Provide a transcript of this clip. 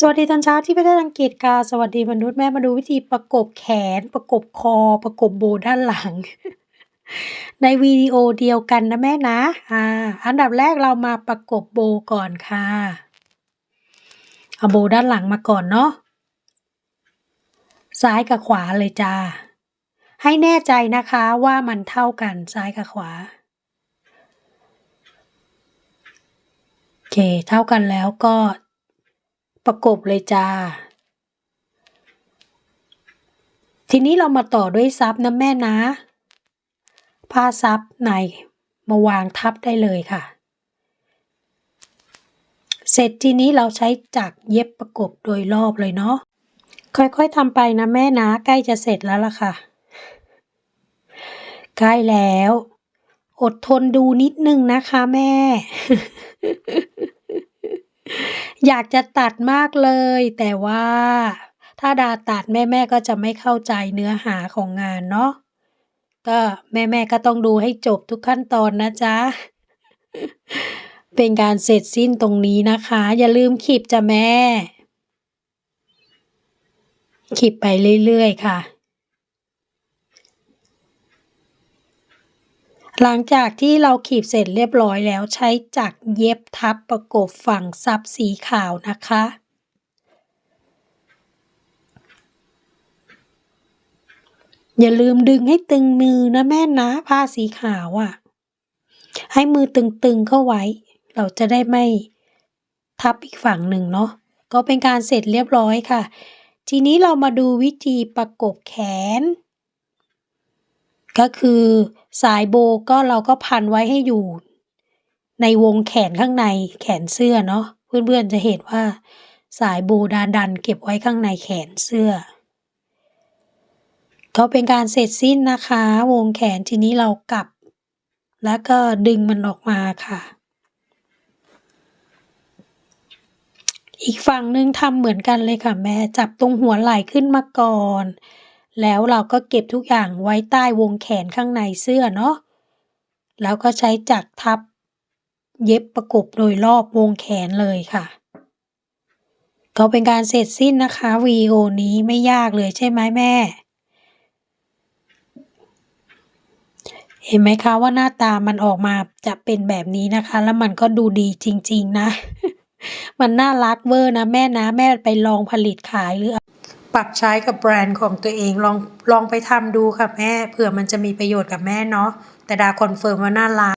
สวัสดีตอนเช้าที่ประเทศอังกฤษค่ะ สวัสดีมนุษย์แม่มาดูวิธีประกบแขน ประกบคอ ประกบโบด้านหลัง ในวิดีโอเดียวกันนะแม่นะอ่าอันดับแรกเรามาประกบโบก่อนค่ะเอาโบด้านหลังมาก่อนเนาะซ้ายกับขวาเลยจ้า ให้แน่ใจนะคะว่ามันเท่ากันซ้ายกับขวาโอเค เท่ากันแล้วก็ ประกบเลยจ้า ทีนี้เรามาต่อด้วยซับนะแม่นะ ผ้าซับในมาวางทับได้เลยค่ะ เสร็จทีนี้เราใช้จักรเย็บประกบโดยรอบเลยเนาะ ค่อยๆทำไปนะแม่นะ ใกล้จะเสร็จแล้วล่ะค่ะ ใกล้แล้ว อดทนดูนิดนึงนะคะแม่ อยากจะตัดมากเลย แต่ว่า ถ้าดาตัดแม่แม่ก็จะไม่เข้าใจเนื้อหาของงานเนาะก็แม่แม่ก็ต้องดูให้จบทุกขั้นตอนนะจ๊ะ เป็นการเสร็จสิ้นตรงนี้นะคะ อย่าลืมขีบจ้ะแม่ขีบไปเรื่อยๆค่ะ หลังจากที่เราขีบเสร็จเรียบร้อยแล้วใช้จักรเย็บทับประกบฝั่งซับสีขาวนะคะ อย่าลืมดึงให้ตึงมือนะแม่นะผ้าสีขาวอะ่ะ ให้มือตึงๆเข้าไว้ เราจะได้ไม่ทับอีกฝั่งหนึ่งเนาะก็เป็นการเสร็จเรียบร้อยค่ะ ทีนี้เรามาดูวิธีประกบแขน ก็คือสายโบก็เราก็พันไว้ให้อยู่ ในวงแขนข้างในแขนเสื้อเนาะเพื่อนๆจะเห็นว่า สายโบดาดันเก็บไว้ข้างในแขนเสื้อ ก็เป็นการเสร็จสิ้นนะคะ วงแขนทีนี้เรากลับ แล้วก็ดึงมันออกมาค่ะ อีกฝั่งหนึ่งทำเหมือนกันเลยค่ะแม่จับตรงหัวไหล่ขึ้นมาก่อน แล้วเราก็เก็บทุกอย่างไว้ใต้วงแขนข้างในเสื้อเนาะ แล้วก็ใช้จักรทับ เย็บประกบโดยรอบวงแขนเลยค่ะ ก็เป็นการเสร็จสิ้นนะคะวีโอนี้ไม่ยากเลยใช่ไหมแม่ เห็นไหมคะว่าหน้าตามันออกมาจะเป็นแบบนี้นะคะ แล้วมันก็ดูดีจริง ๆ นะ มันน่ารักเวอร์นะแม่นะแม่ไปลองผลิตขายหรือ ปรับใช้กับแบรนด์ของตัวเองลองลองไปทำดูค่ะแม่เผื่อมันจะมีประโยชน์กับแม่เนาะแต่ดาคอนเฟิร์มว่าน่ารัก